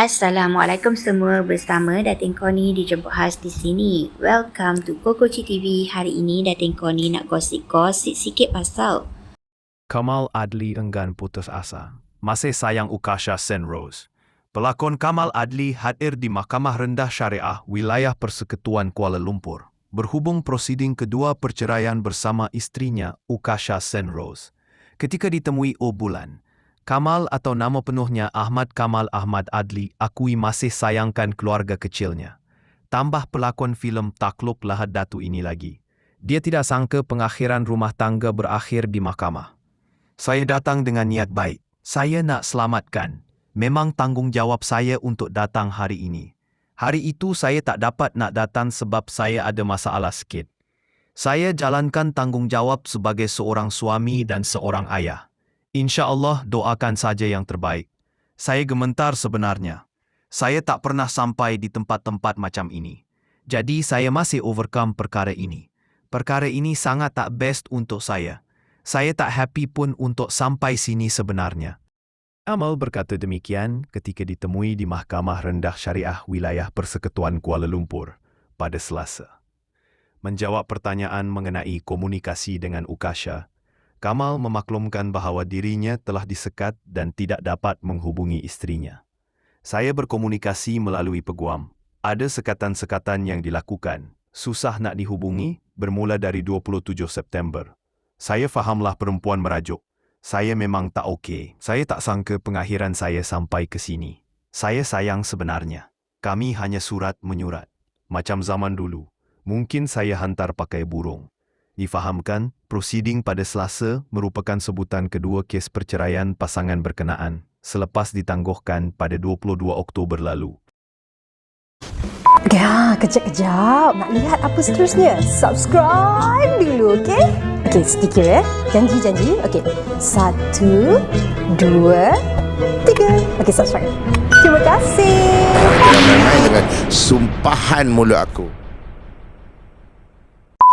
Assalamualaikum semua bersama Datin Koni dijemput khas di sini. Welcome to Kokoci TV. Hari ini Datin Koni nak gosip-gosip sikit pasal Kamal Adli enggan putus asa. Masih sayang Ukasha Sen Rose. Pelakon Kamal Adli hadir di Mahkamah Rendah Syariah Wilayah Persekutuan Kuala Lumpur berhubung prosiding kedua perceraian bersama istrinya Ukasha Sen Rose. Ketika ditemui O Bulan, Kamal atau nama penuhnya Ahmad Kamal Ahmad Adli akui masih sayangkan keluarga kecilnya. Tambah pelakon filem Takluk Lahad Datu ini lagi. Dia tidak sangka pengakhiran rumah tangga berakhir di mahkamah. Saya datang dengan niat baik. Saya nak selamatkan. Memang tanggungjawab saya untuk datang hari ini. Hari itu saya tak dapat nak datang sebab saya ada masalah sikit. Saya jalankan tanggungjawab sebagai seorang suami dan seorang ayah. Insya Allah doakan saja yang terbaik. Saya gementar sebenarnya. Saya tak pernah sampai di tempat-tempat macam ini. Jadi saya masih overcome perkara ini. Perkara ini sangat tak best untuk saya. Saya tak happy pun untuk sampai sini sebenarnya. Amal berkata demikian ketika ditemui di Mahkamah Rendah Syariah Wilayah Persekutuan Kuala Lumpur pada Selasa. Menjawab pertanyaan mengenai komunikasi dengan Ukasha, Kamal memaklumkan bahawa dirinya telah disekat dan tidak dapat menghubungi istrinya. Saya berkomunikasi melalui peguam. Ada sekatan-sekatan yang dilakukan. Susah nak dihubungi bermula dari 27 September. Saya fahamlah perempuan merajuk. Saya memang tak okey. Saya tak sangka pengakhiran saya sampai ke sini. Saya sayang sebenarnya. Kami hanya surat menyurat. Macam zaman dulu. Mungkin saya hantar pakai burung. Difahamkan, prosiding pada Selasa merupakan sebutan kedua kes perceraian pasangan berkenaan selepas ditangguhkan pada 22 Oktober lalu. Ya, kejap-kejap. Nak lihat apa seterusnya? Subscribe dulu, okey? Okey, sedikit ya. Janji-janji. Okey. Satu, dua, tiga. Okey, subscribe. Terima kasih. Dengan sumpahan mulut aku.